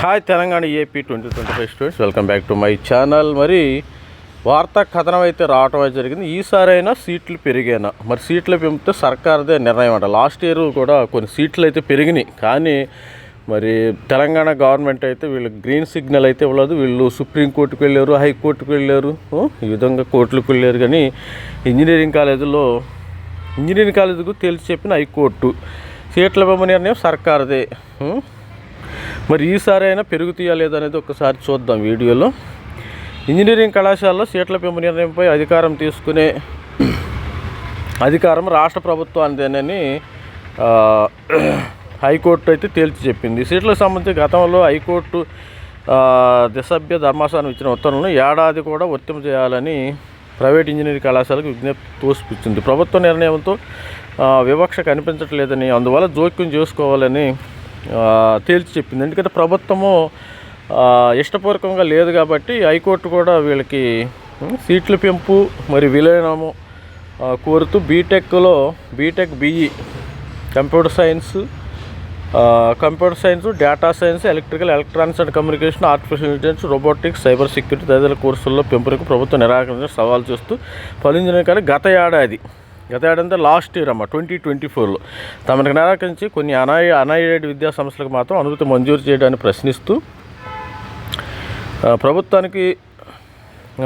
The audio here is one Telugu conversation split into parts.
Hi Telangana AP twenty twenty five students welcome back to my channel. మరి వార్తా కథనం అయితే రావటం అయితే జరిగింది. ఈసారి అయినా సీట్లు పెరిగాయినా మరి సీట్లు పెంపితే సర్కార్దే నిర్ణయం అంట. లాస్ట్ ఇయర్ కూడా కొన్ని సీట్లు అయితే పెరిగినాయి. కానీ మరి తెలంగాణ గవర్నమెంట్ అయితే వీళ్ళు గ్రీన్ సిగ్నల్ అయితే ఇవ్వలేదు. వీళ్ళు సుప్రీంకోర్టుకు వెళ్ళారు హైకోర్టుకు వెళ్ళారు. ఈ విధంగా కోర్టులకు వెళ్ళారు. కానీ ఇంజనీరింగ్ కాలేజీలో ఇంజనీరింగ్ కాలేజీకు తేల్చి చెప్పిన హైకోర్టు సీట్ల పెంపు నిర్ణయం సర్కార్దే. మరి ఈసారి అయినా పెరుగుతాయా లేదనేది ఒకసారి చూద్దాం వీడియోలో. ఇంజనీరింగ్ కళాశాలలో సీట్ల పెంపు నిర్ణయంపై అధికారం తీసుకునే అధికారం రాష్ట్ర ప్రభుత్వానిదేనని హైకోర్టు అయితే తేల్చి చెప్పింది. సీట్లకు సంబంధించి గతంలో హైకోర్టు దిశభ్య ధర్మాసనం ఇచ్చిన ఉత్తర్వులను ఏడాది కూడా వర్తింపజేయాలని ప్రైవేట్ ఇంజనీరింగ్ కళాశాలకు విజ్ఞప్తి తోసిపుచ్చింది. ప్రభుత్వ నిర్ణయంతో వివక్ష కనిపించట్లేదని అందువల్ల జోక్యం చేసుకోవాలని తేల్చి చెప్పింది. ఎందుకంటే ప్రభుత్వము ఇష్టపూర్వకంగా లేదు కాబట్టి హైకోర్టు కూడా వీళ్ళకి సీట్ల పెంపు మరి విలీనము కోరుతూ బీటెక్లో BTech BE computer science computer science data science electrical electronics and communication artificial intelligence robotics cyber security తదితర కోర్సుల్లో పెంపునకు ప్రభుత్వం నిరాకరించిన సవాల్ చేస్తూ ఫలించిన కానీ గత ఏడాది గత ఏడంతా లాస్ట్ ఇయర్ అమ్మ ట్వంటీ ట్వంటీ ఫోర్లో తమకు నిరాకరించి కొన్ని అనాయ అనాయిడెడ్ విద్యా సంస్థలకు మాత్రం అనుమతి మంజూరు చేయడాన్ని ప్రశ్నిస్తూ ప్రభుత్వానికి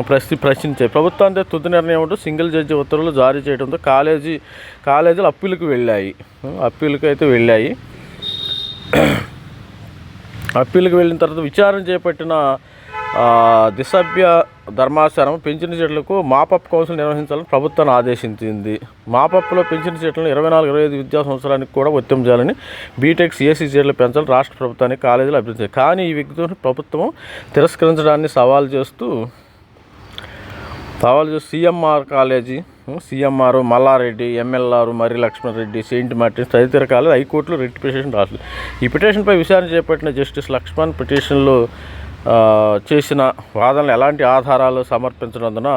ప్రశ్ని ప్రశ్నించాయి ప్రభుత్వానికి తుది నిర్ణయం ఉంటూ సింగిల్ జడ్జి ఉత్తర్వులు జారీ చేయడంతో కాలేజీ కాలేజీలు అప్పీలకు వెళ్ళాయి. అప్పీలకు అయితే వెళ్ళాయి. అప్పీలకు వెళ్ళిన తర్వాత విచారణ చేపట్టిన దిశభ్య ధర్మాసనం పెంచిన చెట్లకు మాపప్ కౌన్సిల్ నిర్వహించాలని ప్రభుత్వాన్ని ఆదేశించింది. మాపప్లో పెంచిన చెట్లను ఇరవై నాలుగు ఇరవై ఐదు విద్యా సంవత్సరానికి కూడా వర్తించాలని బీటెక్ సిఎస్సి చెట్లు పెంచాలని రాష్ట్ర ప్రభుత్వానికి కాలేజీలు అభ్యర్థించాయి. కానీ ఈ విజ్ఞప్తిని ప్రభుత్వం తిరస్కరించడాన్ని సవాల్ చేస్తూ సవాల్ చేస్తూ CMR college CMR Malla Reddy MLR Marri Lakshmana Reddy saint Martin తదితర కాలేజ్ హైకోర్టులో రిట్ పిటిషన్ రాసింది ఈ పిటిషన్పై విచారణ చేపట్టిన జస్టిస్ లక్ష్మణ్ పిటిషన్లో చేసిన వాదనలు ఎలాంటి ఆధారాలు సమర్పించినందున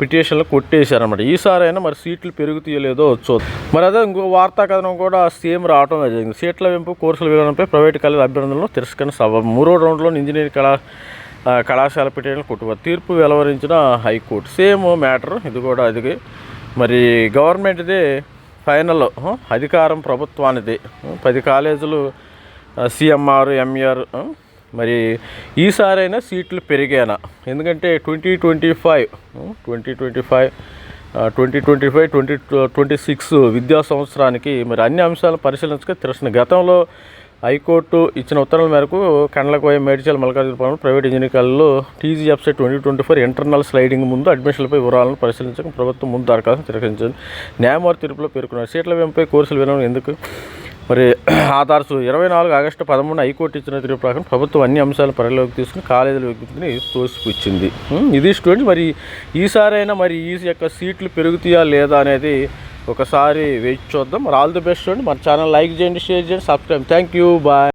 పిటిషన్లు కొట్టేశారన్నమాట. ఈసారైనా మరి సీట్లు పెరుగుతాయో లేదో చూద్దాం మరి అదే ఇంకో వార్తా కథనం కూడా సేమ్ రావడం జరిగింది సీట్ల వెంపు కోర్సుల విధానంపై ప్రైవేట్ కళల అభ్యర్థులను తిరస్కరణ సభ మూడో రౌండ్లో ఇంజనీరింగ్ కళా కళాశాల పిటిషన్ కొట్టుకు తీర్పు వెలువరించిన హైకోర్టు. సేమ్ మ్యాటర్ ఇది కూడా అది. మరి గవర్నమెంట్దే ఫైనల్ అధికారం ప్రభుత్వానిది. పది కాలేజీలు సిఎంఆర్ ఎంఈఆర్ మరి ఈసారైనా సీట్లు పెరిగానా ఎందుకంటే twenty twenty five twenty twenty five twenty twenty five twenty twenty six విద్యా సంవత్సరానికి మరి అన్ని అంశాలు పరిశీలించక తెలిసిన గతంలో హైకోర్టు ఇచ్చిన ఉత్తర్వుల మేరకు కండ్లకోయ మేడ్చల్ మల్కాజ్గిరి ప్రైవేట్ ఇంజనీరింగ్ కాలేజీలో TG website twenty twenty four internal sliding ముందు అడ్మిషన్లపై వివరాలను పరిశీలించక ప్రభుత్వం ముందు దరఖాస్తు తిరగించింది న్యాయమూర్తి తీర్పులో పేర్కొన్నారు. సీట్ల వెంపై కోర్సులు వినడం ఎందుకు? మరి ఆధార్ ఇరవై నాలుగు ఆగస్టు పదమూడు హైకోర్టు ఇచ్చిన తీర్పు ప్రకారం ప్రభుత్వం అన్ని అంశాలను పరిలోకి తీసుకుని కాలేజీల విజ్ఞప్తిని తోసిపుచ్చింది. ఇది స్టూడెంట్ మరి ఈసారైనా మరి ఈ యొక్క సీట్లు పెరుగుతాయా లేదా అనేది ఒకసారి వేచి చూద్దాం. మరి ఆల్ ది బెస్ట్ చూడండి. మన ఛానల్ లైక్ చేయండి షేర్ చేయండి సబ్స్క్రైబ్. Thank you. బాయ్.